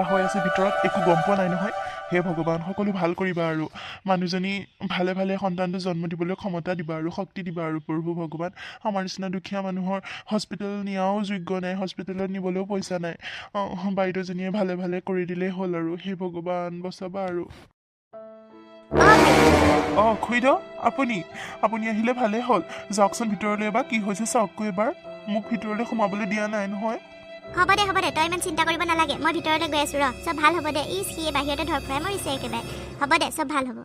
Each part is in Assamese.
বা হৈ আছে ভিতৰত একো গম পোৱা নাই নহয়। হে ভগৱান সকলো ভাল কৰিবা আৰু। মানুহজনী ভালে ভালে সন্তানটো জন্ম দিবলৈ ক্ষমতা দিবা আৰু শক্তি দিবা আৰু প্ৰভু ভগৱান। আমাৰ নিচিনা দুখীয়া মানুহৰ হস্পিটেল নিয়াও যোগ্য নাই হস্পিটেলত নিবলৈও পইচা নাই। বাইদেউজনীয়ে ভালে ভালে কৰি দিলেই হ'ল আৰু। হে ভগৱান বচাবা আৰু। অঁ খুইদেউ আপুনি আপুনি আহিলে ভালেই হ'ল। যাওকচোন ভিতৰলৈ এবাৰ। কি হৈছে চাওকগৈ এবাৰ। মোক ভিতৰলৈ সোমাবলৈ দিয়া নাই নহয়। হ'ব দে হ'ব দে তই ইমান চিন্তা কৰিব নালাগে। মই ভিতৰলৈ গৈ আছো ৰ। চব ভাল হ'ব দে। ই সিয়ে বাহিৰতে ধৰ ফৰাই মৰিছে একেবাৰে। হ'ব দে চব ভাল হ'ব।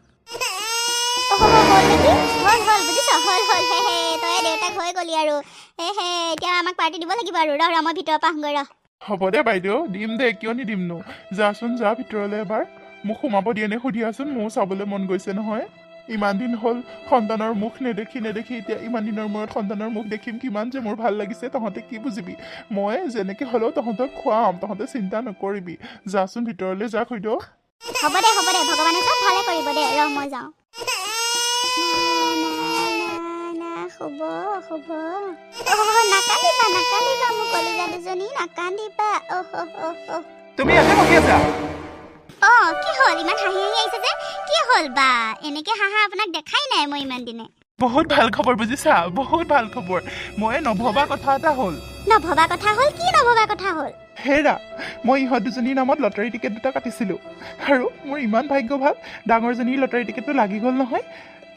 মোক সোমাব দিয়ে নে সুধিয়াচোন মোৰো চাবলৈ মন গৈছে নহয়। ইমান দিন হ'ল সন্তানৰ মুখ নেদেখি নেদেখি এতিয়া ইমান দিনৰ মূৰত সন্তানৰ মুখ দেখিম কিমান যে মোৰ ভাল লাগিছে তহঁতে কি বুজিবি? মই যেনেকে হ'লেও তহঁতক খুৱাম তহঁতে চিন্তা নকৰিবি। যাচোন ভিতৰলৈ যা খুইদেউ হ'ব দে হ'ব দে ভগৱানে চব ভালে কৰিব দে। ৰ মই যাওঁ। শুব শুব। নাকান্দিবা নাকান্দিবা মোৰ কলিজা দুজনী নাকান্দিবা। অহ অহ। তুমি ইয়াতে বহি আছা? অ কি হ'ল? ইমান হাঁহি হাঁহি আহিছে যে? কি হ'ল বা? এনেকে হাঁহা আপোনাক দেখাই নাই মই ইমান দিনে। বহুত ভাল খবৰ বুজিছা? বহুত ভাল খবৰ। মই নভবা কথা এটা হ'ল। নভবা কথা হ'ল? কি নভবা কথা হ'ল? হেৰা মই ইহঁত দুজনীৰ নামত লটাৰী টিকেট দুটা কাটিছিলোঁ। আৰু মোৰ ইমান ভাগ্য ভাল ডাঙৰজনীৰ লটাৰী টিকেটটো লাগি গ'ল নহয়।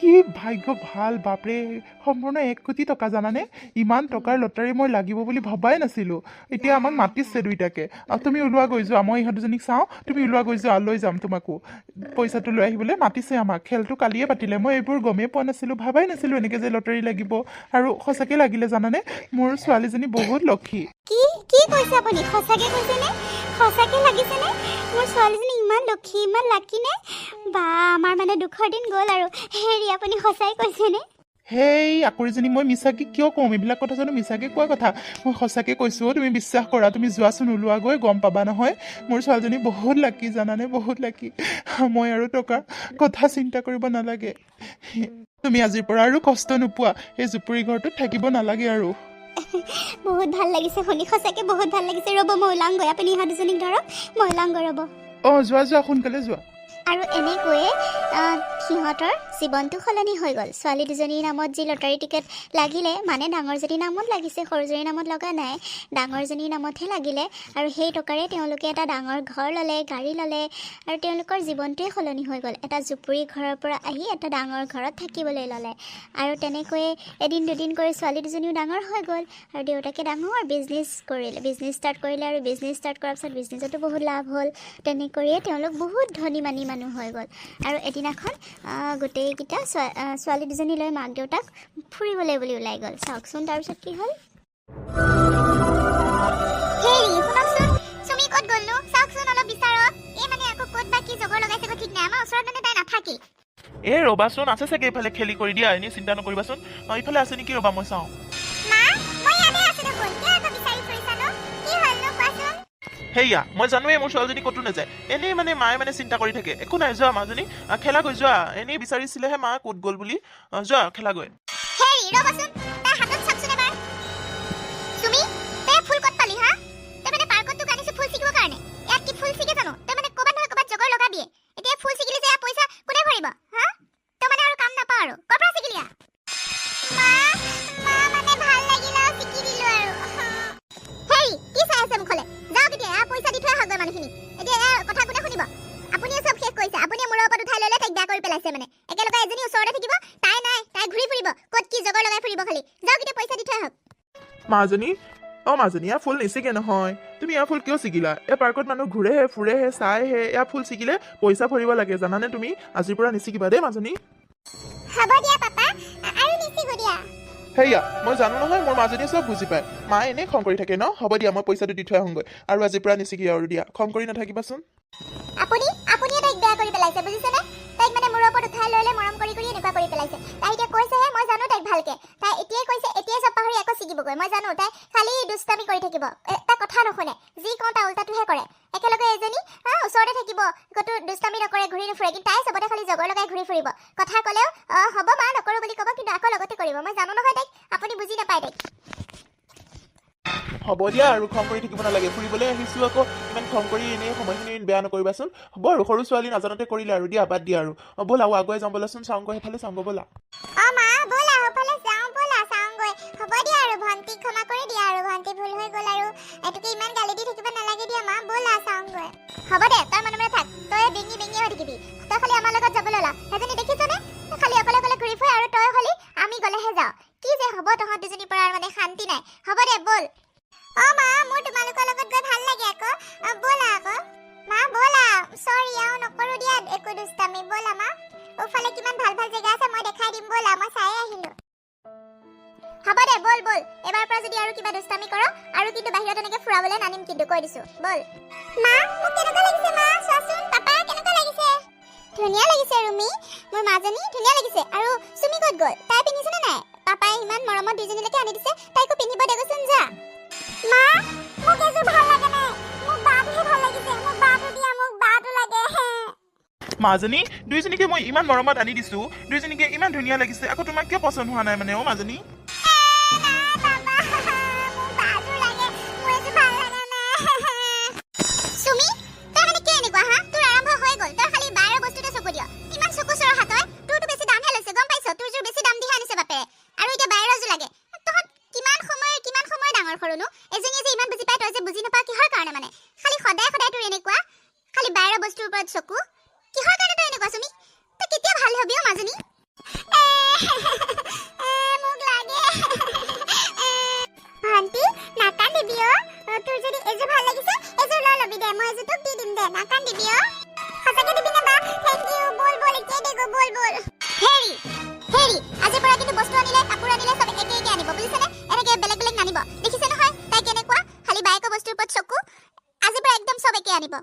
কি ভাগ্য ভাল বাপৰে সম্পূৰ্ণ এক কোটি টকা জানানে? ইমান টকাৰ লটাৰী মই লাগিব বুলি ভবাই নাছিলোঁ। এতিয়া আমাক মাতিছে দুইটাকে। আৰু তুমি ওলোৱা গৈ যোৱা মই ইহঁত দুজনীক চাওঁ তুমি ওলোৱা গৈ যোৱা লৈ যাম তোমাকো। পইচাটো লৈ আহিবলৈ মাতিছে আমাক। খেলটো কালিয়ে পাতিলে মই এইবোৰ গমেই পোৱা নাছিলোঁ ভাবাই নাছিলোঁ এনেকৈ যে লটাৰী লাগিব। আৰু সঁচাকৈ লাগিলে জানানে মোৰ ছোৱালীজনী বহুত লক্ষী। কি কি কৈছে আপুনি সঁচাকে কৈছেনে? সঁচাকে লাগিছেনে? মোৰ ছোৱালীজনী ইমান লক্ষী ইমান লাকি নে? বা আমাৰ মানে দুখৰ দিন গ'ল আৰু। হেৰি আপুনি সঁচাই কৈছেনে? সেই আকৰিজনী মই মিছাকে কিয় কওঁ এইবিলাক কথা জানো? মিছাকে কোৱা কথা। মই সঁচাকে কৈছোঁ তুমি বিশ্বাস কৰা তুমি যোৱাচোন ওলোৱাগৈ গম পাবা নহয়। মোৰ ছোৱালীজনী বহুত লাকি জানানে? বহুত লাকি মই আৰু টকা কথা চিন্তা কৰিব নালাগে। তুমি আজিৰ পৰা আৰু কষ্ট নোপোৱা। সেই জুপুৰি ঘৰটোত থাকিব নালাগে আৰু। বহুত ভাল লাগিছে শুনি সঁচাকে বহুত ভাল লাগিছে। ৰ'ব মই ওলাওঁগৈ আপুনি ইহঁত দুজনীক ধৰক মই ওলাওঁগৈ ৰ'ব। অঁ যোৱা যোৱা সোনকালে যোৱা। আৰু এনেকৈয়ে সিহঁতৰ জীৱনটো সলনি হৈ গ'ল। ছোৱালী দুজনীৰ নামত যি লটাৰী টিকেট লাগিলে মানে ডাঙৰজনীৰ নামত লাগিছে সৰুজনীৰ নামত লগা নাই ডাঙৰজনীৰ নামতহে লাগিলে আৰু সেই টকাৰে তেওঁলোকে এটা ডাঙৰ ঘৰ ল'লে গাড়ী ল'লে আৰু তেওঁলোকৰ জীৱনটোৱে সলনি হৈ গ'ল। এটা জুপুৰি ঘৰৰ পৰা আহি এটা ডাঙৰ ঘৰত থাকিবলৈ ল'লে। আৰু তেনেকৈয়ে এদিন দুদিন কৰি ছোৱালী দুজনীও ডাঙৰ হৈ গ'ল আৰু দেউতাকে ডাঙৰ বিজনেছ কৰিলে বিজনেছ ষ্টাৰ্ট কৰিলে আৰু বিজনেছ ষ্টাৰ্ট কৰাৰ পিছত বিজনেছতো বহুত লাভ হ'ল। তেনেকৈয়ে তেওঁলোক বহুত ধনী মানী মানুহ হৈ গ'ল। আৰু এদিনাখন আহ, আহ, ছোৱালী দুজনী লৈ মাক দেউতাক ফুৰিবলৈ বুলি ওলাই গ'ল। চাওকচোন তাৰপিছত কি হ'ল? এই ৰ'বাচোন আছে চাগে এইফালে খেলি কৰি দিয়া। এনেই চিন্তা নকৰিবাচোন। অঁ এইফালে আছে নেকি? ৰ'বা মই চাওঁ। সেয়া মই জানোৱেই মোৰ ছোৱালীজনী ক'তো নাযায়। এনেই মানে মায়ে মানে চিন্তা কৰি থাকে একো নাই যোৱা মাজনী। আহ, খেলা গৈ যোৱা। এনেই বিচাৰিছিলেহে মা ক'ত গ'ল বুলি। যোৱা খেলা মাজনী অঁ মাজনী এয়া ফুল নিচিগে নহয়। তুমি এয়া ফুল কিয় ছিগিলা? এই পাৰ্কত মানুহ ঘূৰেহে ফুৰেহে চাইহে এয়া ফুল ছিগিলে পইচা ভৰিব লাগে জানানে তুমি? আজিৰ পৰা নিচিগিবা দেই মাজনী সেয়া মই জানো নহয় মোৰ মাজনীয়ে চব বুজি পায়। মায়ে এনেই খং কৰি থাকে ন? হ'ব দিয়া মই পইচাটো দি থৈ আহোঁগৈ। আৰু আজিৰ পৰা নিচিগি আৰু দিয়া। খং কৰি নাথাকিবাচোন। আপুনি আপুনিয়ে তাইক বেয়া কৰি পেলাইছে বুজিছেনে? তাইক মানে মূৰৰ ওপৰত উঠাই লৈ লৈ মৰম কৰি কৰি এনেকুৱা কৰি পেলাইছে তাই এতিয়া কৈছেহে মই জানো তাইক ভালকে তাই এতিয়াই কৈছে এতিয়াই চব ছিগিবগৈ মই জানো তাই খালি দুষ্টামি কৰি থাকিব। এটা কথা নুশুনে যি কওঁ তাই উল্টাটোহে কৰে। একেলগে এজনী ওচৰতে থাকিব। ক'তো দুষ্টামি নকৰে ঘূৰি নুফুৰে কিন্তু তাই চবতে খালি জগৰ লগাই ঘূৰি ফুৰিব। কথা ক'লেও হ'ব মা নকৰোঁ বুলি ক'ব কিন্তু আকৌ লগতে কৰিব। মই জানো নহয় তাইক আপুনি বুজি নাপায় তাইক। হ'ব দিয়া আৰু খং কৰি থাকিব নালাগে। ফুৰিবলৈ আহিছোঁ আকৌ। ইমান খং কৰি এনেই সময়খিনি বেয়া নকৰিবাচোন। হ'ব আৰু সৰু ছোৱালী নাজানোতে কৰিলে আৰু দিয়া বাদ দিয়া আৰু। ব'লা আৰু আগুৱাই যাম ব'লাচোন চাওঁগৈ সেইফালে চাওঁগৈ ব'লা। চাওঁগৈ হ'ব দিয়া আৰু ভণ্টিক ক্ষমা কৰি দিয়া আৰু ভণ্টি ভুল হৈ গ'ল আৰু। এইটোকে ইমান গালি দি থাকিব নালাগে দিয়া মা ব'লা চাওঁগৈ। হ'ব দে তই মনে মনে থাক তই বেঙি বেঙি হৈ থাকিবি। তই খালি আমাৰ লগত যাবলৈ ওলা সেইজনী দেখিছনে? খালি অকলে অকলে ঘূৰি ফুৰে আৰু তই খালি আমি গ'লেহে যাওঁ। কি যে হ'ব তহঁত দুজনীৰ পৰা মানে শান্তি নাই। হ'ব দে ব'ল। অ মা মোৰ তোমালোকৰ লগত গৈ ভাল লাগে আকৌ। ব'লা আকৌ। মা ব'লা। চৰি আৰু নকৰো দিয়া একো দুষ্টামি। ব'লা মা। ওফালে কিমান ভাল ভাল জেগা আছে মই দেখাই দিম। ব'লা মই চাই আহিলো। হ'ব দে ব'ল ব'ল। এবাৰ পৰা যদি আৰু কিবা দুষ্টামি কৰ আৰু কিন্তু বাহিৰত এনেকে ফুৰাবলৈ নানিম কিন্তু কৈ দিছো ব'ল। মা মোক কেনেকুৱা লাগিছে মা? চোৱাচোন পাপা কেনেকুৱা লাগিছে? ধুনীয়া লাগিছে ৰুমি। মোৰ মাজনী ধুনীয়া লাগিছে। আৰু চুমি ক'ত গ'ল? তাই পিন্ধিছেনে নাই? পাপাই ইমান মৰমত দুইজনীলৈকে আনি দিছে তাইকো পিন্ধিব দেগৈচোন যা। মা মোক এযোৰ ভাল লাগে নাই মোক বাটোহে ভাল লাগিছে। মোক বাটো দিয়া মোক বাটো লাগে। মাজনী দুইজনীকে মই ইমান মৰমত আনি দিছোঁ। দুইজনীকে ইমান ধুনীয়া লাগিছে। আকৌ তোমাক কিয় পচন্দ হোৱা নাই মানে অ' মাজনী? Bye. একে আনিব।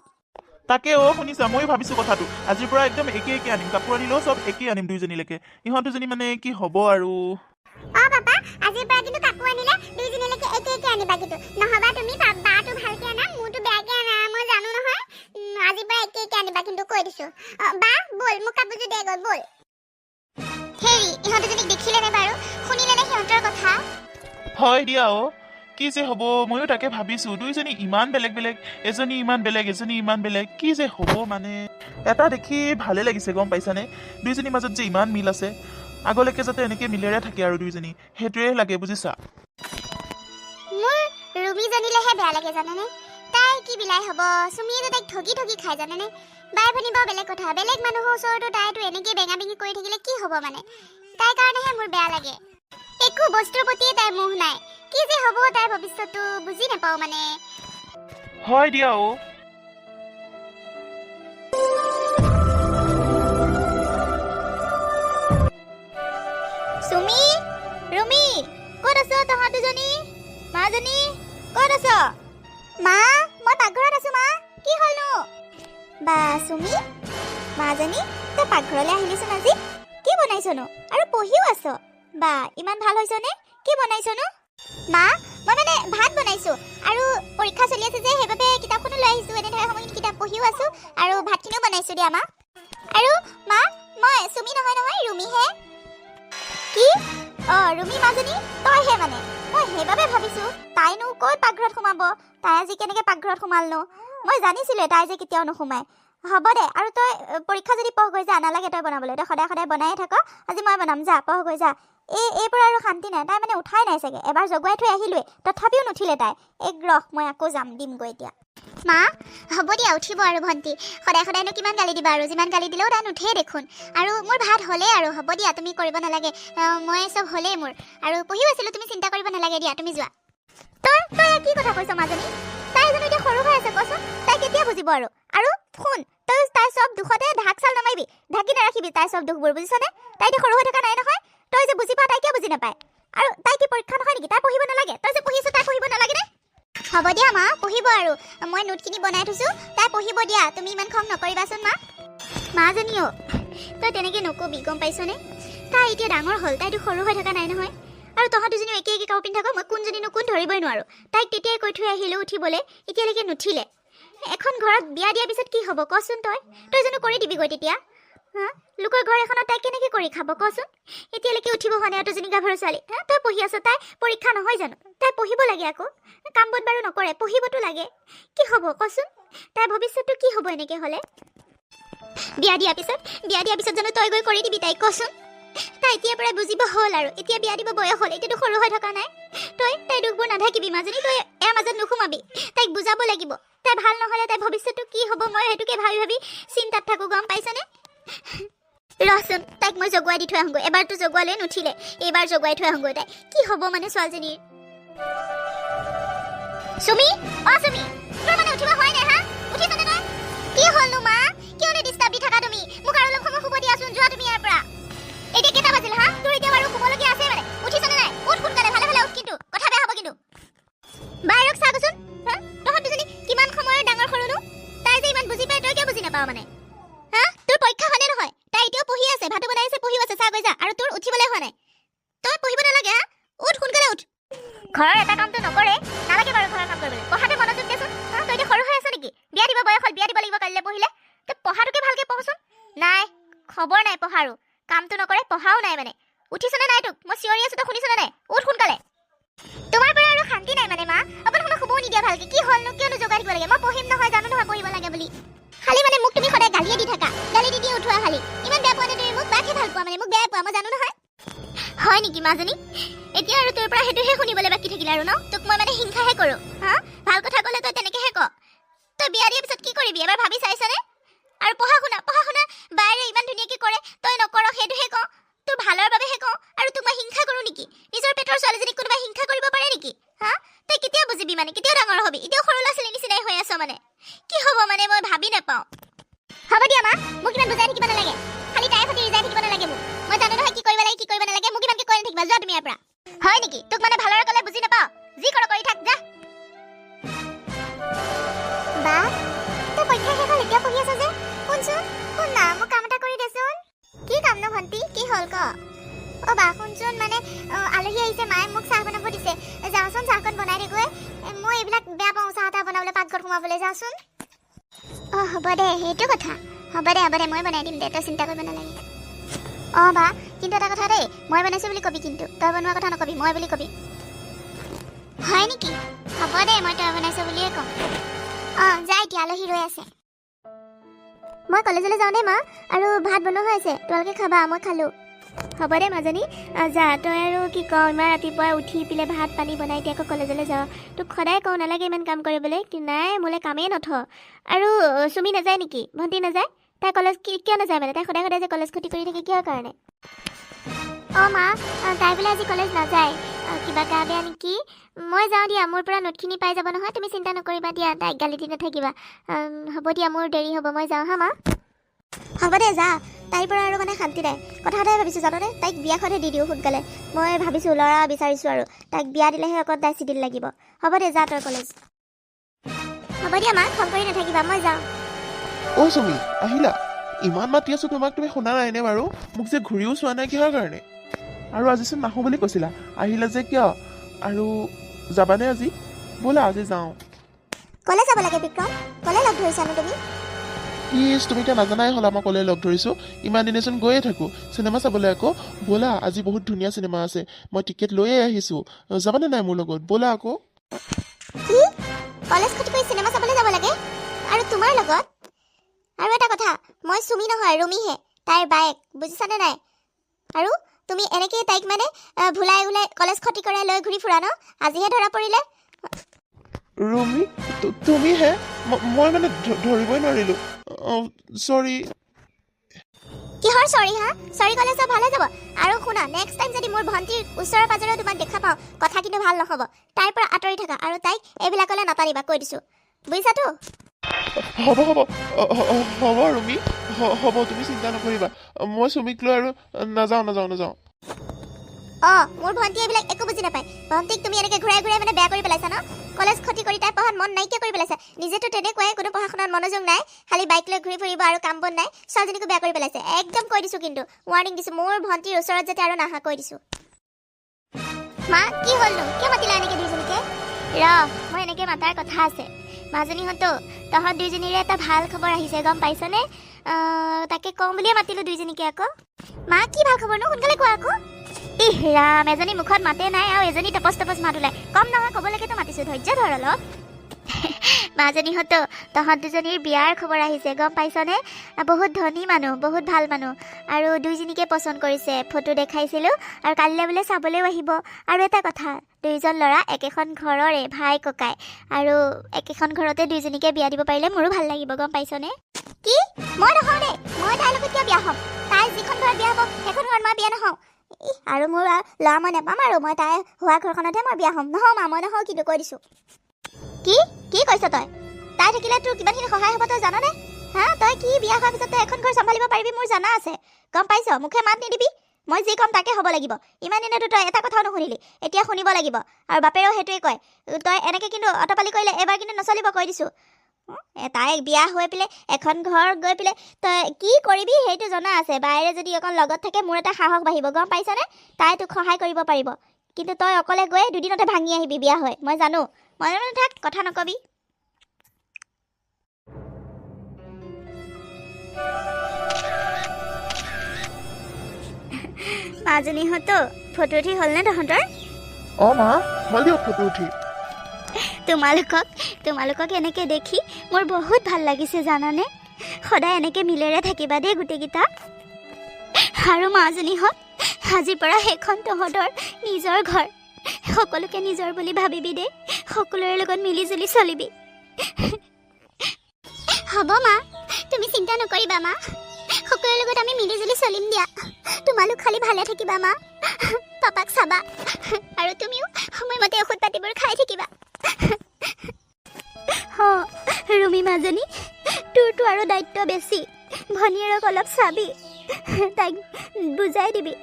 তাকে অ' শুনিছা ময়ো ভাবিছোঁ কথাটো। আজিৰ পৰা একদম একে একে আনিম। কাপোৰ আনিলেও চব একেই আনিম দুইজনীলৈকে। ইহঁত দুজনী মানে কি হ'ব আৰু? অ পাপা আজিৰ পৰা কিন্তু কাপোৰ আনিলে দুইজনীলৈকে একে একে আনিবা কিন্তু। নহবা তুমি বাটো ভালকে আনা মোৰটো বেয়াকে আনা মই জানো নহয়। আজিৰ পৰা একে একে আনিবা কিন্তু কৈ দিছো। বা ব'ল মোক কাপোৰযোৰ দে গ'ল ব'ল। হেৰি ইহঁত দুজনীক দেখিলেনে বাৰু? শুনিলেনে সিহঁতৰ কথা? হয় দিয়া অ' কি যে হ'ব? ময়ো তাকে ভাবিছোঁ। দুইজনী ইমান বেলেগ বেলেগ এজনী ইমান বেলেগ এজনী ইমান বেলেগ কি যে হ'ব মানে? এটা দেখি ভালে লাগিছে গম পাইছানে? দুইজনীৰ মাজত যে ইমান মিল আছে আগলৈকে যাতে এনেকৈ মিলেৰে থাকে আৰু দুইজনী সেইটোৱে লাগে বুজিছা? মোৰ ৰুমি জানিলেহে বেয়া লাগে জানেনে? তাই কি বিলাই হ'ব? চুমিয়ে যে তাইক ঠগি ঠগি খাই জানেনে? বাই ভনী বাৰু বেলেগ কথা। বেলেগ মানুহৰ ওচৰতো তাইতো এনেকে বেঙা বেঙি কৰি থাকিলে কি হ'ব মানে? তাইৰ কাৰণেহে মোৰ বেয়া লাগে। একো বস্তুৰ প্ৰতিয়ে তাইৰ মোহ নাই। কি যে হ'ব তাইৰ ভৱিষ্যতটো বুজি নাপাওঁ মানে। হয় দিয়া অ' চুমি ৰুমি ক'ত আছ তহঁত দুজনী? মাজনী ক'ত আছ? মা মই পাকঘৰত আছো মা কি হ'লনো? বা চুমি মাজনী তই পাকঘৰলৈ আহিলিচোন আজি। কি বনাইছনো? আৰু পঢ়িও আছ। বা ইমান ভাল হৈছনে কি বনাইছনো? মা মই মানে ভাত বনাইছো। আৰু পৰীক্ষা চলি আছে যে সেইবাবে কিতাপখনো লৈ আহিছো। এনে ধৰা সময়খিনি কিতাপ পঢ়িও আছো আৰু ভাতখিনিও বনাইছো দিয়া মা। আৰু মা মই চুমি নহয় নহয় ৰুমিহে। কি? অ ৰুমি মাজনী তইহে মানে। মই সেইবাবে ভাবিছো তাইনো ক'ত পাকঘৰত সোমাব? তাই আজি কেনেকে পাকঘৰত সোমালনো? মই জানিছিলোৱে তাই যে কেতিয়াও নোসোমায়। হ'ব দে আৰু তই পৰীক্ষা যদি পঢ়গৈ যা নালাগে তই বনাবলৈ। তই সদায় সদায় বনায়ে থাক। আজি মই বনাম যা পঢ়গৈ যা। এই এই পৰা আৰু শান্তি নাই তাই মানে উঠাই নাই চাগে। এবাৰ জগুৱাই থৈ আহিলোৱে তথাপিও নুঠিলে তাই। এক ৰহ মই আকৌ যাম দিমগৈ এতিয়া। মা হ'ব দিয়া উঠিব আৰু ভণ্টি। সদায় সদায়নো কিমান গালি দিবা আৰু যিমান গালি দিলেও তাই নুঠেই দেখোন। আৰু মোৰ ভাত হ'লেই আৰু হ'ব দিয়া তুমি কৰিব নালাগে। মই চব হ'লেই মোৰ। আৰু পঢ়িও আছিলোঁ তুমি চিন্তা কৰিব নালাগে দিয়া তুমি যোৱা। তই তই কি কথা কৈছ মাজনী তাই জানো এতিয়া সৰু হৈ আছে কচোন। তাই কেতিয়া বুজিব আৰু? আৰু শুন তই তাই চব দুখতে ঢাক চাল নামাৰিবি। ঢাকি নাৰাখিবি তাই চব দুখবোৰ বুজিছনে? তাই এতিয়া সৰু হৈ থকা নাই নহয়। তই যে বুজি পাৱ তাই কিয় বুজি নাপায়? আৰু তাই কি পৰীক্ষা নহয় নেকি? তাই পঢ়িব নালাগে। তই যে পঢ়িছ তাই পঢ়িব নালাগে নে হ'ব দিয়া মা পঢ়িব আৰু। মই নোটখিনি বনাই থৈছোঁ। তাই পঢ়িব দিয়া। তুমি ইমান খং নকৰিবাচোন মা। মাজনীও তই তেনেকৈ নকবি গম পাইছনে? তাই এতিয়া ডাঙৰ হ'ল। তাইতো সৰু হৈ থকা নাই নহয়। আৰু তহঁত দুজনীও একে একে কাপোৰ পিন্ধি থাক। মই কোনজনীনো কোন ধৰিবই নোৱাৰোঁ। তাইক তেতিয়াই কৈ থৈ আহিলোঁ উঠিবলৈ। এতিয়ালৈকে নুঠিলে। এখন ঘৰত বিয়া দিয়াৰ পিছত কি হ'ব? কচোন তই। তই জানো কৰি দিবিগৈ তেতিয়া। লোকৰ ঘৰ এখনত তাই কেনেকৈ কৰি খাব কচোন? এতিয়ালৈকে উঠিব হোৱা নাই দুজনী গাভৰু ছোৱালী। তই পঢ়ি আছ তাই পৰীক্ষা নহয় জানো? তাই পঢ়িব লাগে আকৌ। কাম বন বাৰু নকৰে পঢ়িবতো লাগে। কি হ'ব কচোন? তাইৰ ভৱিষ্যতটো কি হ'ব এনেকৈ হ'লে? বিয়া দিয়াৰ পিছত বিয়া দিয়াৰ পিছত জানো তই গৈ কৰি দিবি তাইক কচোন? তাই এতিয়াৰ পৰাই বুজিব হ'ল আৰু। এতিয়া বিয়া দিব বয়স হ'ল এতিয়াতো সৰু হৈ থকা নাই। তই তাই দুখবোৰ নাথাকিবি মাজনী তই ইয়াৰ মাজত নোসোমাবি। তাইক বুজাব লাগিব। তাই ভাল নহ'লে তাইৰ ভৱিষ্যতটো কি হ'ব মই সেইটোকে ভাবি ভাবি চিন্তাত থাকোঁ গম পাইছনে? ৰচোন তাইক মই জগুৱাই দি থৈ আহোঁগৈ। এবাৰতো জগুৱালে নুঠিলে, এইবাৰ জগুৱাই থৈ আহোঁগৈ তাই কি হ'ব মানে ছোৱালীজনীৰ? চুমি? অ, চুমি। তোৰ মানে উঠিব হয় নাই, হা? উঠিছনে তই কি হ'লনো, মা? কিয়নো ডিষ্টাৰ্ব দি থাকা তুমি? মোক আৰু অলপ সময় শুব দিয়াচোন, যোৱা তুমি ইয়াৰ পৰা। এতিয়া কেইটা বাজিল, হা? তোৰ এতিয়া বাৰু শুবলগীয়া আছে মানে। উঠিছনে নাই? উঠ সোনকালে, ভালে ভালে, উঠ কিন্তু। কথা বেয়া হ'ব কিন্তু। বাহিৰক চাবচোন হা? তহঁত দুজনী কিমান সময়ৰ ডাঙৰ সৰুনো? তাই যে ইমান বুজি পায়, তই কিয় বুজি নাপাৱ মানে? তোৰ পৰীক্ষা হয়নে নহয়? তাই এতিয়াও পঢ়ি আছে ভাতো বনাই আছে পঢ়িও আছে চাহ গৈ যা আৰু তোৰ উঠিবলৈ হোৱা নাই। তই পঢ়িব নালাগে হা? উঠ সোনকালে উঠ। ঘৰৰ এটা কামটো নকৰে নালাগে বাৰু ঘৰৰ কাম কৰিবলৈ। পঢ়াতে মনোযোগ দেচোন তই এতিয়া সৰু হৈ আছ নেকি? বিয়া দিব বয়স হ'ল বিয়া দিব লাগিব কাইলৈ পঢ়িলে। তই পঢ়াটোকে ভালকে পঢ়চোন। নাই খবৰ নাই পঢ়াৰো। কামটো নকৰে পঢ়াও নাই মানে। উঠিছনে নাই তোক? মই চিঞৰি আছো তই শুনিছনে নাই? উঠ সোনকালে। তোমাৰ পৰা আৰু শান্তি নাই মানে মা। অকণ সময় শুবও নিদিয়া ভালকে। কি হ'লনো কিয়নো জগাই দিব লাগে? মই পঢ়িম নহয় জানো নহয় পঢ়িব লাগে বুলি। খালি মানে মোক তুমি সদায় গালিয়ে দি থাকা। গালি দি দি উঠোৱা খালি। ইমান বেয়া পোৱা তুমি? মোক বাকহে ভাল পোৱা মানে। মোক বেয়া পোৱা মই জানো নহয়। হয় নেকি মাজনী? এতিয়া আৰু তোৰ পৰা সেইটোহে শুনিবলৈ বাকী থাকিলে আৰু ন? তোক মই মানে হিংসাহে কৰোঁ। হা? ভাল কথা ক'লে তই তেনেকেহে ক। তই বিয়া দিয়াৰ পিছত কি কৰিবি? এবাৰ ভাবি চাইছনে? আৰু পঢ়া শুনা পঢ়া শুনা বাইৰে ইমান ধুনীয়াকৈ কৰে তই নকৰ সেইটোহে কওঁ তোৰ ভালৰ বাবেহে কওঁ আৰু তোক মই হিংসা কৰোঁ নেকি? নিজৰ পেটৰ ছোৱালীজনীক কোনোবাই হিংসা কৰিব পাৰে নেকি? হা? তই কেতিয়া বুজিবি মানে? কেতিয়াও ডাঙৰ হবি। এতিয়াও সৰু ল'ৰা ছোৱালী নিচিনাই হৈ আছ মানে। হ'ব মানে মই ভাবি নাপাওঁ হ'ব দিয়া মা মোক ইমান বুজাই থাকিব নালাগে খালি তাইৰ সৈতে ৰিজাই থাকিব নালাগে মোক মই জানো নহয় কি কৰিব লাগে কি কৰিব নালাগে মোক ইমানকে কৈ নাথাকিবা যোৱা তুমি ইয়াৰ পৰা হয় নেকি তোক মানে ভালৰে ক'লে বুজি নাপাওঁ যি কৰ কৰি থাক যা বা তই পৰীক্ষা শেষ হ'ল এতিয়া পঢ়ি আছ যে শুনচোন শুন না মোক কাম এটা কৰি দেচোন কি কাম নো ভণ্টি কি হ'ল ক অ বা শুনচোন মানে আলহী আহিছে মায়ে মোক চাহ বনাব দিছে যাওঁচোন চাহকণ বনাই এ, মই এইবিলাক বেয়া পাওঁ চাহ তাহ বনাবলৈ পাকঘৰত সোমাবলৈ যাওঁচোন অ হ'ব দে সেইটো কথা। হ'ব দে হ'ব দে মই বনাই দিম দে তই চিন্তা কৰিব নালাগে। অ বা কিন্তু এটা কথা দেই মই বনাইছোঁ বুলি কবি কিন্তু তই বনোৱা কথা নকবি মই বুলি কবি। হয় নেকি? হ'ব দে মই তই বনাইছ বুলিয়ে ক'ম। অ যা এতিয়া আলহী ৰৈ আছে। মই কলেজলৈ যাওঁ দেই মা আৰু ভাত বনোৱা হৈ আছে তোমালোকে খাবা মই খালোঁ। হ'ব দে মাজনী। যা তই আৰু কি কওঁ ইমান ৰাতিপুৱাই উঠি পেলাই ভাত পানী বনাই এতিয়া আকৌ কলেজলৈ যাওঁ। তোক সদায় কওঁ নালাগে ইমান কাম কৰিবলৈ কি নাই মোলৈ কামেই নথ। আৰু চুমি নাযায় নেকি? ভণ্টি নাযায়? তাই কলেজ কিয় নাযায় মানে? তাই সদায় সদায় যে কলেজ ক্ষতি কৰি থাকে কিহৰ কাৰণে? অঁ মা তাই বোলে আজি কলেজ নাযায়। কিবা গা বেয়া নেকি? মই যাওঁ দিয়া মোৰ পৰা নোটখিনি পাই যাব নহয় তুমি চিন্তা নকৰিবা দিয়া তাইক গালি দি নাথাকিবা। হ'ব দিয়া মোৰ দেৰি হ'ব মই যাওঁ হা মা? হ'ব দে যা। তাইৰ পৰা আৰু মানে শান্তি নাই। কথা এটাই ভাবিছোঁ জাননে? তাইক বিয়াখনহে দি দিওঁ সোনকালে। মই ভাবিছোঁ ল'ৰা বিচাৰিছোঁ আৰু। তাইক বিয়া দিলেহে অকণ তাই চিডিল লাগিব। হ'ব দে যা তই কলেজ। হ'ব দিয়া মা খং কৰি নাথাকিবা মই যাওঁ। অ' চুমি আহিলা? ইমান মাতি আছো তোমাক তুমি শুনা নাইনে বাৰু? মোক যে ঘূৰিও চোৱা নাই কিহৰ কাৰণে? আৰু আজিচোন নাহোঁ বুলি কৈছিলা। আহিলা যে কিয়? আৰু যাবানে আজি? ব'লা আজি যাওঁ। ক'লে যাব লাগে বিক্ৰম। ক'লে লগ ধৰিছানো তুমি? প্লিজ তুমি এতিয়া নাজানাই হ'লা মই ক'লে লগ ধৰিছোঁ। ইমান দিনেচোন গৈয়ে থাকোঁ। চিনেমা চাবলৈ আকৌ ব'লা আজি বহুত ধুনীয়া চিনেমা আছে। মই টিকেট লৈয়ে আহিছোঁ। যাবানে নাই মোৰ লগত? ব'লা আকৌ। কলেজ ক্ষতি কৰি চিনেমা চাবলৈ যাব লাগে? আৰু তোমাৰ লগত? আৰু এটা কথা মই চুমি নহয় ৰুমিহে। তাইৰ বায়েক বুজিছানে নাই? আৰু তুমি এনেকেই তাইক মানে ভুলাই ভুলাই কলেজ ক্ষতি কৰাই লৈ ঘূৰি ফুৰা ন? আজিহে ধৰা পৰিলে। ৰুমি তুমিহে মই মানে ধৰিবই নোৱাৰিলোঁ। চৰি কিহৰ চৰি হা? চৰি ক'লে চব ভালে যাব। আৰু শুনা নেক্সট টাইম যদি মোৰ ভণ্টিৰ ওচৰে পাজৰে তোমাক দেখা পাওঁ কথা কিন্তু ভাল নহ'ব। তাইৰ পৰা আঁতৰি থাকা আৰু তাইক এইবিলাকলৈ নাটানিবা কৈ দিছোঁ। বুজিছাতো হ'ব হ'ব। হ'ব ৰুমি। হ'ব তুমি চিন্তা নকৰিবা। মই চুমিক লৈ আৰু নাযাওঁ নাযাওঁ নাযাওঁ। অঁ, মোৰ ভণ্টি এইবিলাক একো বুজি নাপায়। ভণ্টিক তুমি এনেকৈ ঘূৰাই ঘূৰাই মানে বেয়া কৰি পেলাইছা ন? কলেজ ক্ষতি কৰি তাই পঢ়াত মন নাইকিয়া কৰি পেলাইছে। নিজেতো তেনেকুৱাই, কোনো পঢ়া শুনাত মনোযোগ নাই, খালি বাইক লৈ ঘূৰি ফুৰিব আৰু কাম বন নাই, ছোৱালীজনীকো বেয়া কৰি পেলাইছে। একদম কৈ দিছোঁ কিন্তু ৱাৰ্ণিং দিছোঁ, মোৰ ভণ্টিৰ ওচৰত যাতে আৰু নাহা, কৈ দিছোঁ। মা, কি হ'লনো কিয় মাতিলা এনেকৈ দুইজনীকে? ৰ মই এনেকৈ মাতাৰ কথা আছে। মাজনীহঁতো, তহঁত দুইজনীৰে এটা ভালো খবৰ আহিছে, গম পাইছনে? তাকে কওঁ বুলিয়ে মাতিলোঁ দুইজনীকে আকৌ মা কি ভাল খবৰনো সোনকালে কোৱা আকৌ ইহ ৰাম এজনী মুখত মাতে নাই আৰু এজনী টপচ টপচ মাত ওলাই কম নহয় ক'বলৈকেতো মাতিছোঁ ধৈৰ্য ধৰ অলপ মাজনীহঁতো তহঁত দুজনীৰ বিয়াৰ খবৰ আহিছে গম পাইছনে বহুত ধনী মানুহ বহুত ভাল মানুহ আৰু দুইজনীকে পচন্দ কৰিছে ফটো দেখাইছিলোঁ আৰু কালিলৈ বোলে চাবলৈও আহিব আৰু এটা কথা দুইজন ল'ৰা একেখন ঘৰৰে ভাই ককাই। আৰু একেখন ঘৰতে দুইজনীকে বিয়া দিব পাৰিলে মোৰো ভাল লাগিব গম পাইছনে? কি? মই নহওঁ দেই মই তাইৰ লগত কিয় বিয়া হ'ম? তাই যিখন ঘৰত বিয়া হ'ব সেইখন ঘৰত মই বিয়া নহওঁ। আৰু মোৰ ল'ৰা মই নাপাম আৰু মই তাই হোৱা ঘৰখনতহে মই বিয়া হ'ম। নহওঁ মা মই নহওঁ কিন্তু কৈ দিছোঁ। কি? কি কৈছ তই? তাই থাকিলে তোৰ কিমানখিনি সহায় হ'ব তই জাননে? হা তই কি বিয়া হোৱাৰ পিছত তই এখন ঘৰ চম্ভালিব পাৰিবি মোৰ জানা আছে। গম পাইছ? মুখে মাত নিদিবি। মই যি ক'ম তাকে হ'ব লাগিব। ইমান দিনেতো তই এটা কথাও নুশুনিলি। এতিয়া শুনিব লাগিব। আৰু বাপেৰেও সেইটোৱে কয়। তই এনেকৈ কিন্তু অটপালি কৰিলে এবাৰ কিন্তু নচলিব কৈ দিছোঁ। তাই বিয়া হৈ পেলাই এখন ঘৰ গৈ পেলাই তই কি কৰিবি সেইটো জনা আছে। বাইৰে যদি অকণ লগত থাকে মোৰ এটা সাহস বাঢ়িব। গম পাইছনে? তাই তোক সহায় কৰিব পাৰিব। কিন্তু তই অকলে গৈ দুদিনতে ভাঙি আহিবি বিয়া হৈ। মই জানো। মনে মনে থাক কথা নকবি। মাজনীহঁতো ফটো উঠি হ'লনে তহঁতৰ? অঁ মা হ'ল দিয়ক ফটো উঠি। তোমালোকক তোমালোকক এনেকে দেখি মোৰ বহুত ভাল লাগিছে জানানে? সদায় এনেকে মিলেৰে থাকিবা দেই গোটেইকেইটা। আৰু মাজনীহঁত আজিৰ পৰা সেইখন তহঁতৰ নিজৰ ঘৰ। সকলোকে নিজৰ বুলি ভাবিবি দেই সকলোৰে লগত মিলি জুলি চলিবি। হ'ব মা তুমি চিন্তা নকৰিবা মা। সকলোৰে লগত আমি মিলি জুলি চলিম দিয়া। তোমালোক খালি ভালে থাকিবা মা। পাপাক চাবা। আৰু তুমিও সময়মতে ঔষধ পাতিবোৰ খাই থাকিবা। অঁ ৰুমি মাজনী তোৰতো আৰু দায়িত্ব বেছি। ভনীয়েৰক অলপ চাবি। তাইক বুজাই দিবি।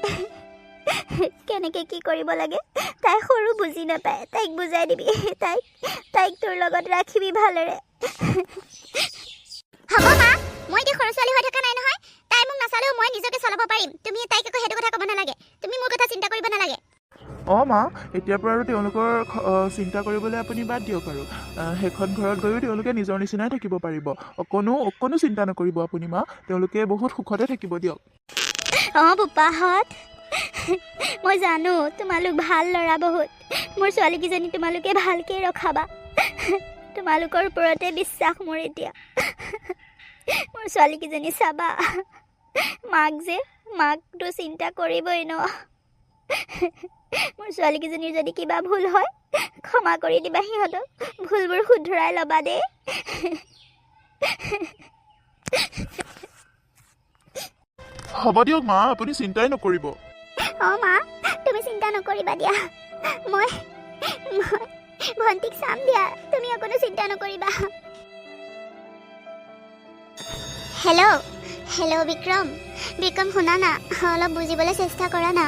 কেনেকৈ কি কৰিব লাগে তাই সৰু বুজি নাপায়। তাইক বুজাই দিবি। তাইক তাইক তোৰ লগত ৰাখিবি ভালেৰে। হ'ব মা। মই এতিয়া সৰু ছোৱালী হৈ থকা নাই নহয়। তাই মোক নাচালেও মই নিজকে চলাব পাৰিম। তুমি তাইক একো সেইটো কথা ক'ব নালাগে। তুমি মোৰ কথা চিন্তা কৰিব নালাগে। অঁ মা এতিয়াৰ পৰা আৰু তেওঁলোকৰ চিন্তা কৰিবলৈ আপুনি বাদ দিয়ক আৰু। সেইখন ঘৰত গৈও তেওঁলোকে নিজৰ নিচিনাই থাকিব পাৰিব। অকণো অকণো চিন্তা নকৰিব আপুনি মা। তেওঁলোকে বহুত সুখতে থাকিব দিয়ক। অঁ বোপাহঁত। মই জানো তোমালোক ভাল ল'ৰা বহুত। মোৰ ছোৱালীকেইজনী তোমালোকে ভালকৈ ৰখাবা। তোমালোকৰ ওপৰতে বিশ্বাস মোৰ এতিয়া। মোৰ ছোৱালীকেইজনী চাবা। মাক যে মাকতো চিন্তা কৰিবই ন। মোৰ ছোৱালীকেইজনীৰ যদি কিবা ভুল হয় ক্ষমা কৰি দিবা সিহঁতক। ভুলবোৰ শুধৰাই ল'বা দেই। হ'ব দিয়ক মা আপুনি চিন্তাই নকৰিব। অঁ মা তুমি চিন্তা নকৰিবা দিয়া। মই মই ভণ্টিক চাম দিয়া। তুমি অকণো চিন্তা নকৰিবা। হেল্ল' হেল্ল' বিক্ৰম বিক্ৰম শুনা না। অলপ বুজিবলৈ চেষ্টা কৰা না।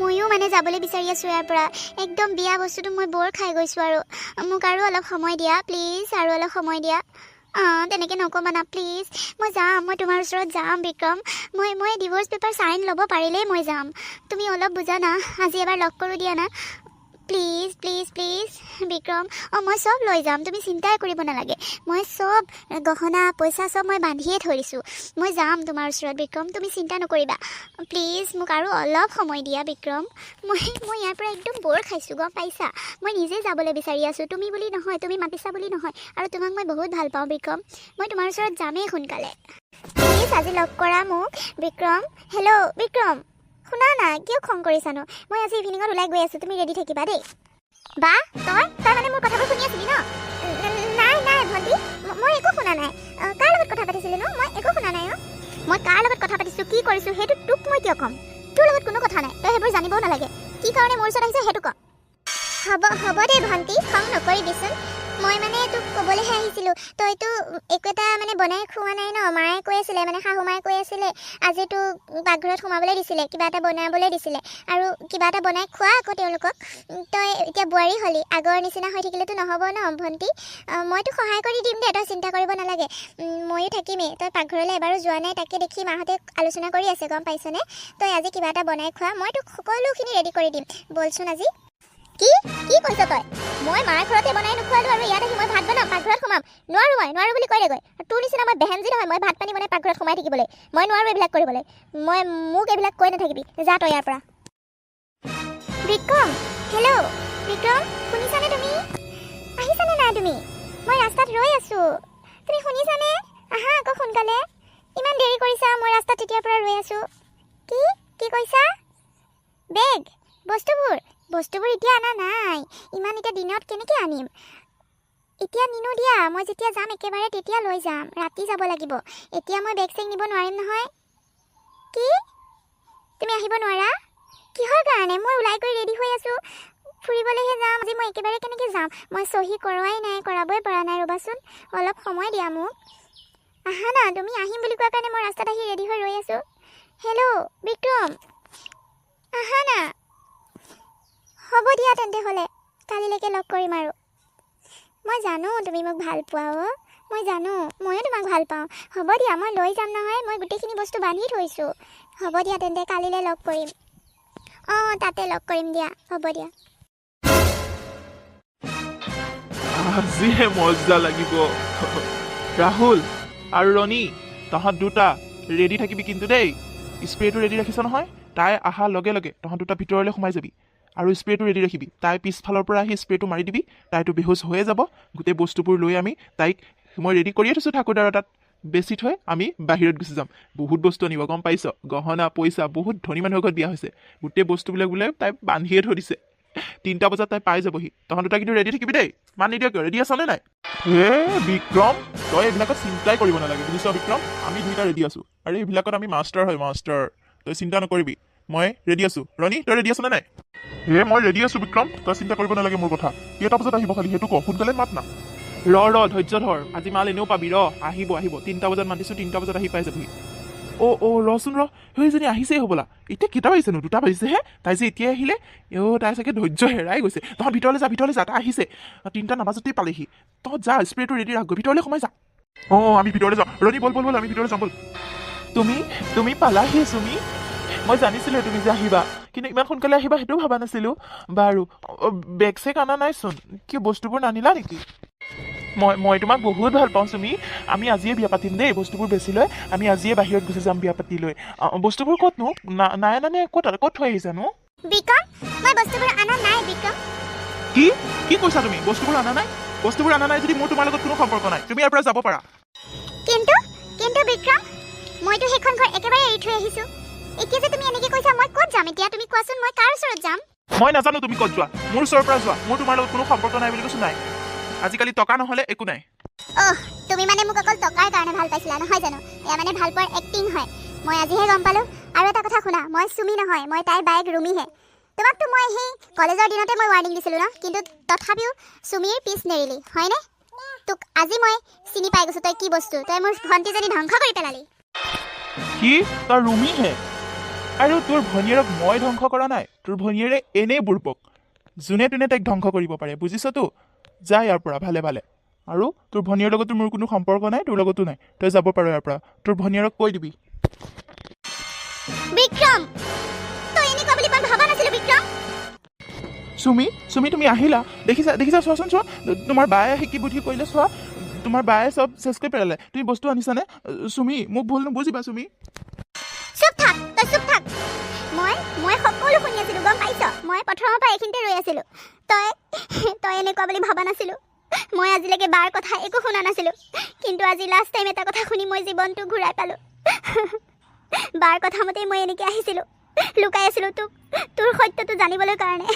ময়ো মানে যাবলৈ বিচাৰি আছোঁ ইয়াৰ পৰা। একদম বিয়া বস্তুটো মই বৰ খাই গৈছোঁ আৰু। মোক আৰু অলপ সময় দিয়া প্লিজ আৰু অলপ সময় দিয়া। অঁ তেনেকৈ নক'বা না প্লিজ মই যাম মই তোমাৰ ওচৰত যাম বিক্ৰম মই মই ডিভ'ৰ্চ পেপাৰ চাইন ল'ব পাৰিলেই মই যাম। তুমি অলপ বুজা না আজি এবাৰ লগ কৰোঁ দিয়া না। প্লিজ প্লিজ প্লিজ বিক্ৰম অঁ মই চব লৈ যাম। তুমি চিন্তাই কৰিব নালাগে। মই চব গহনা, পইচা চব মই বান্ধিয়ে থৈ দিছোঁ মই যাম তোমাৰ ওচৰত বিক্ৰম তুমি চিন্তা নকৰিবা। প্লিজ মোক আৰু অলপ সময় দিয়া বিক্ৰম মই মই ইয়াৰ পৰা একদম বৰ খাইছোঁ, গম পাইছা? মই নিজে যাবলৈ বিচাৰি আছোঁ। তুমি বুলি নহয়, তুমি মাতিছা বুলি নহয়। আৰু তোমাক মই বহুত ভালো পাওঁ বিক্ৰম মই তোমাৰ ওচৰত যামেই সোনকালে। প্লিজ আজি লগ কৰা মোক বিক্ৰম হেল্ল' বিক্ৰম শুনা না কিয় খং কৰিছানো? মই আজি ইভিনিঙত ওলাই গৈ আছোঁ তুমি ৰেডি থাকিবা দেই। বা তই? তই মানে মোৰ কথাবোৰ শুনি আছিলি ন? নাই নাই ভণ্টি মই একো শুনা নাই। কাৰ লগত কথা পাতিছিলি ন? মই একো শুনা নাই অ। মই কাৰ লগত কথা পাতিছোঁ কি কৰিছোঁ সেইটো তোক মই কিয় ক'ম? তোৰ লগত কোনো কথা নাই তই সেইবোৰ জানিবও নালাগে। কি কাৰণে মোৰ ওচৰত আহিছে সেইটো ক। হ'ব হ'ব দে ভণ্টি খং নকৰিবিচোন। মই মানে তোক ক'বলৈহে আহিছিলোঁ। তইতো একো এটা মানে বনাই খোৱা নাই ন? মায়ে কৈ আছিলে মানে শাহু মায়ে কৈ আছিলে আজি তোক পাকঘৰত সোমাবলৈ দিছিলে কিবা এটা বনাবলৈ দিছিলে। আৰু কিবা এটা বনাই খোৱা আকৌ তেওঁলোকক। তই এতিয়া বোৱাৰী হ'লি আগৰ নিচিনা হৈ থাকিলেতো নহ'ব ন ভণ্টি? মইতো সহায় কৰি দিম দে তই চিন্তা কৰিব নালাগে। ময়ো থাকিমেই। তই পাকঘৰলৈ এবাৰো যোৱা নাই তাকে দেখি মাহঁতে আলোচনা কৰি আছে গম পাইছনে? তই আজি কিবা এটা বনাই খোৱা মই তোক সকলোখিনি ৰেডি কৰি দিম। বলচোন আজি। কি কৈছ তই? মই মাৰ ঘৰতে বনাই নোখোৱালো আৰু ইয়াত আহি মই ভাত বনাম, পাকঘৰত সোমাম। নোৱাৰো মই, নোৱাৰো বুলি কৈ দেগৈ তোৰ নিচিনা মই বেহেনজি নহয়, মই ভাত পানী বনাই পাকঘৰত সোমাই থাকিবলৈ। মই নোৱাৰো এইবিলাক কৰিবলৈ। মই মোক এইবিলাক কৈ নাথাকিবি। যা তই ইয়াৰ পৰা। বিক্ৰম, হেল্ল' বিক্ৰম, শুনিছানে তুমি? আহিছানে নাই তুমি? মই ৰাস্তাত ৰৈ আছো। তুমি শুনিছানে? আহা আকৌ সোনকালে। ইমান দেৰি কৰিছা, মই ৰাস্তাত তেতিয়াৰ পৰা ৰৈ আছো। কি? কি কৈছা? বেগ, বস্তুবোৰ। বস্তুবোৰ এতিয়া অনা নাই। ইমান এতিয়া দিনত কেনেকৈ আনিম? এতিয়া নিনো দিয়া। মই যেতিয়া যাম একেবাৰে তেতিয়া লৈ যাম। ৰাতি যাব লাগিব। এতিয়া মই বেগ চেগ নিব নোৱাৰিম নহয়। কি? তুমি আহিব নোৱাৰা? কিহৰ কাৰণে? মই ওলাই গৈ ৰেডি হৈ আছোঁ। ফুৰিবলৈহে যাম। আজি মই একেবাৰে কেনেকৈ যাম? মই চহী কৰোৱাই নাই কৰাবই পৰা নাই। ৰ'বাচোন অলপ সময় দিয়া মোক। আহা না তুমি আহিম বুলি কোৱাৰ কাৰণে মই ৰাস্তাত আহি ৰেডি হৈ ৰৈ আছোঁ। হেল্ল' বিক্ৰম। আহা না। হ'ব দিয়া তেন্তে হ'লে কালিলৈকে লগ কৰিম আৰু। মই জানো তুমি মোক ভাল পোৱা অ' মই জানো ময়ো তোমাক ভাল পাওঁ। হ'ব দিয়া মই লৈ যাম নহয় মই গোটেইখিনি বস্তু বান্ধি থৈছোঁ। হ'ব দিয়া তেন্তে কালিলৈ লগ কৰিম। অঁ তাতে লগ কৰিম দিয়া হ'ব দিয়া। আজিহে মজা লাগিব। ৰাহুল আৰু ৰণী তহঁত দুটা ৰেডি থাকিবি কিন্তু দেই। স্প্ৰেটো ৰেডি ৰাখিছ নহয় তাই অহাৰ লগে লগে তহঁত দুটা ভিতৰলৈ সোমাই যাবি। আৰু স্প্ৰেটো ৰেডি ৰাখিবি। তাই পিছফালৰ পৰা আহি স্প্ৰেটো মাৰি দিবি তাইতো বেহুচ হৈয়ে যাব। গোটেই বস্তুবোৰ লৈ আমি তাইক মই ৰেডি কৰিয়ে থৈছোঁ ঠাকুৰদাৰৰ তাত। বেছি থৈ আমি বাহিৰত গুচি যাম। বহুত বস্তু আনিব গম পাইছ? গহনা পইচা বহুত ধনী মানুহৰ ঘৰত বিয়া হৈছে। গোটেই বস্তুবিলাক বোলে তাই বান্ধিয়ে থৈ দিছে। তিনিটা বজাত তাই পাই যাবহি। তহঁত দুটা কিন্তু ৰেডি থাকিবি দেই। মান নিদিয় কিয়? ৰেডি আছনে নাই? হে বিক্ৰম! তই এইবিলাকত চিন্তাই কৰিব নালাগে। বুজিছ বিক্ৰম? আমি দুইটা ৰেডি আছোঁ। আৰু এইবিলাকত আমি মাষ্টাৰ হয় মাষ্টাৰ তই চিন্তা নকৰিবি। মই ৰেডি আছোঁ। ৰণী তই ৰেডি আছনে নাই? হে মই ৰেডি আছোঁ বিক্ৰম। তই চিন্তা কৰিব নালাগে মোৰ কথা। কেইটা বজাত আহিব খালি? সেইটো ক সোনকালে মাত না। ৰ ৰ ধৈৰ্য ধৰ। আজি মাল এনেও পাবি ৰ। আহিব আহিব। তিনিটা বজাত মাতিছোঁ তিনিটা বজাত আহি পাই যাবহি অ' অ' ৰচোন ৰ। সেইজনী আহিছেই হ'বলা। এতিয়া কেইটা বাজিছেনো দুটা বাজিছেহে তাই যে এতিয়াই আহিলে অ' তাই চাগে ধৈৰ্য হেৰাই গৈছে। তহঁত ভিতৰলৈ যা ভিতৰলৈ যা তাই আহিছে। তিনিটা নাবাজতেই পালেহি। তহঁত যা স্প্ৰেটো ৰেডি ৰাখগৈ। ভিতৰলৈ সোমাই যা। অঁ অঁ আমি ভিতৰলৈ যাওঁ। ৰণী বল বল বল আমি ভিতৰলৈ যাওঁ বল। তুমি তুমি পালাহি চুমি মই জানিছিলোঁ তুমি যে আহিবা। কিন্তু ইমান সোনকালে আহিবা সেইটোও ভবা নাছিলোঁ। বাৰু বেগ চেগ অনা নাইচোন কি বস্তুবোৰ নানিলা নেকি? মই মই তোমাক বহুত ভাল পাওঁ চুমি। আমি আজিয়ে বিয়া পাতিম দেই বস্তুবোৰ বেছি লৈ। আমি আজিয়ে বাহিৰত গুচি যাম বিয়া পাতি লৈ। বস্তুবোৰ ক'তনো না- নাই আনা নে ক'ত ক'ত থৈ আহিছানো নাই বিক্ৰম কি? কি কৈছা তুমি? বস্তুবোৰ অনা নাই? বস্তুবোৰ অনা নাই যদি মোৰ তোমাৰ লগত কোনো সম্পৰ্ক নাই। তুমি ইয়াৰ পৰা যাব পাৰা। কিন্তু কিন্তু বিক্ৰম মইতো সেইখন ঘৰ একেবাৰে এৰি থৈ আহিছোঁ। এতিয়া যে তুমি এনেকৈ কৈছা মই ক'ত যাম এতিয়া? তুমি কোৱাচোন মই কাৰ ওচৰত যাম? মই নাজানো তুমি ক'ত যোৱা। মোৰ ওচৰৰ পৰা যোৱা। মোৰ তোমাৰ লগত কোনো সম্পৰ্ক নাই বুলি কৈছো নাই। আজিকালি টকা নহ'লে একো নাই। অহ তুমি মানে মোক অকল টকাৰ কাৰণে ভালো পাইছিলা নহয় জানো? এয়া মানে ভালো পোৱাৰ এক্টিং হয়। মই আজিহে গম পালোঁ। আৰু এটা কথা শুনা মই চুমি নহয় মই তাইৰ বায়েক ৰুমিহে। তোমাকতো মই সেই কলেজৰ দিনতে মই ৱাৰ্ণিং দিছিলোঁ ন? কিন্তু তথাপিও চুমিৰ পিছ নেৰিলি হয়নে? তোক আজি মই চিনি পাই গৈছোঁ তই কি বস্তু? তই মোৰ ভণ্টিজনী ধ্বংস কৰি পেলালি। কি? তই ৰুমিহে? আৰু তোৰ ভনীয়েৰক মই ধ্বংস কৰা নাই। তোৰ ভনীয়েৰে এনেই বুৰ্বক। যোনে তোনে তাইক ধ্বংস কৰিব পাৰে বুজিছতো যা ইয়াৰ পৰা ভালে ভালে। আৰু তোৰ ভনীয়েৰ লগতো মোৰ কোনো সম্পৰ্ক নাই তোৰ লগতো নাই। তই যাব পাৰ ইয়াৰ পৰা। তোৰ ভনীয়েৰক কৈ দিবি। বিক্ৰম! তই এনেকুৱা বুলি মই ভবা নাছিলোঁ বিক্ৰম! চুমি চুমি তুমি আহিলা। দেখিছা দেখিছা চোৱাচোন চোৱা। তোমাৰ বায়ে আহি কি বুদ্ধি কৰিলে চোৱা। তোমাৰ বায়ে চব চেচ কৰি পেলালে। তুমি বস্তু আনিছানে? চুমি মোক ভুল নুবুজিবা চুমি চুপ থাক তই চুপ থাক। মই মই সকলো শুনি আছিলোঁ, গম পাইছ? মই প্ৰথমৰ পৰা এইখিনিতে ৰৈ আছিলোঁ। তই তই এনেকুৱা বুলি ভবা নাছিলোঁ। মই আজিলৈকে বাৰ কথা একো শুনা নাছিলোঁ। কিন্তু আজি লাষ্ট টাইম এটা কথা শুনি মই জীৱনটো ঘূৰাই পালোঁ। বাৰ কথা মতেই মই এনেকৈ আহিছিলোঁ। লুকাই আছিলোঁ তোক, তোৰ সত্যটো জানিবলৈ কাৰণে।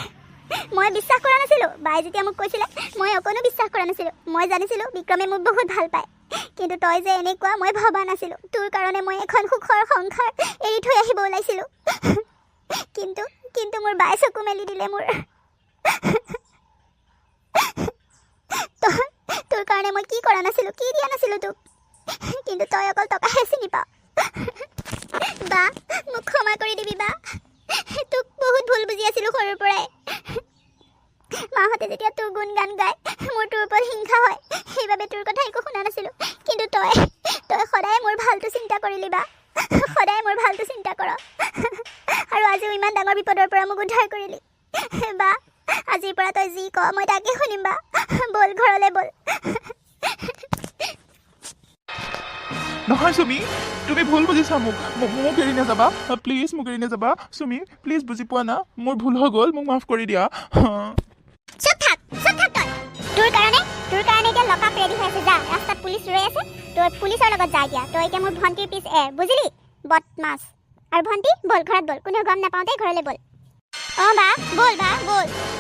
মই বিশ্বাস কৰা নাছিলোঁ। বাই যেতিয়া মোক কৈছিলে, মই অকণো বিশ্বাস কৰা নাছিলোঁ। মই জানিছিলোঁ, বিক্ৰমে মোক বহুত ভালো পায়। কিন্তু তই যে এনেকুৱা, মই ভবা নাছিলোঁ। তোৰ কাৰণে মই এখন সুখৰ সংসাৰ এৰি থৈ আহিব ওলাইছিলোঁ। কিন্তু কিন্তু মোৰ বাই চকু মেলি দিলে মোৰ। তোৰ কাৰণে মই কি কৰা নাছিলোঁ, কি দিয়া নাছিলোঁ তোক? কিন্তু তই অকল টকাহে চিনি পাৱ। বা, মোক ক্ষমা কৰি দিবি বা। তোক বহুত ভুল বুজি আছিলোঁ সৰুৰ পৰাই। মাহঁতে যেতিয়া তোৰ গুণ গান গায়, মোৰ তোৰ ওপৰত হিংসা হয়। সেইবাবে তোৰ কথা একো শুনা নাছিলোঁ। কিন্তু তই তই সদায় মোৰ ভালটো চিন্তা কৰিলি বা। সদায় মোৰ ভালটো চিন্তা কৰ। আৰু আজিও ইমান ডাঙৰ বিপদৰ পৰা মোক উদ্ধাৰ কৰিলি। বা আজিৰ পৰা তই যি ক মই তাকে শুনিম বা। ব'ল ঘৰলৈ ব'ল। নহয় চুমি তুমি ভুল বুজিছা মোক। মোক এৰি নাযাবা। প্লিজ মোক এৰি নাযাবা। চুমি প্লিজ বুজি পোৱা না? মোৰ ভুল হৈ গ'ল মোক মাফ কৰি দিয়া। চুপ থাক চুপ থাক তই। তোৰ কাৰণে তোৰ কাৰণে এতিয়া লকআপ ৰেডি হৈ আছে, যা। ৰাস্তাত পুলিচ ৰৈ আছে, তই পুলিচৰ লগত যা এতিয়া তই এতিয়া মোৰ ভণ্টিৰ পিছ এৰ বুজিলি? বদমাছ। আৰু ভণ্টি, ব'ল, ঘৰত ব'ল। কোনেও গম নাপাওঁতে ঘৰলৈ ব'ল। অঁ, বা, ব'ল বা, ব'ল।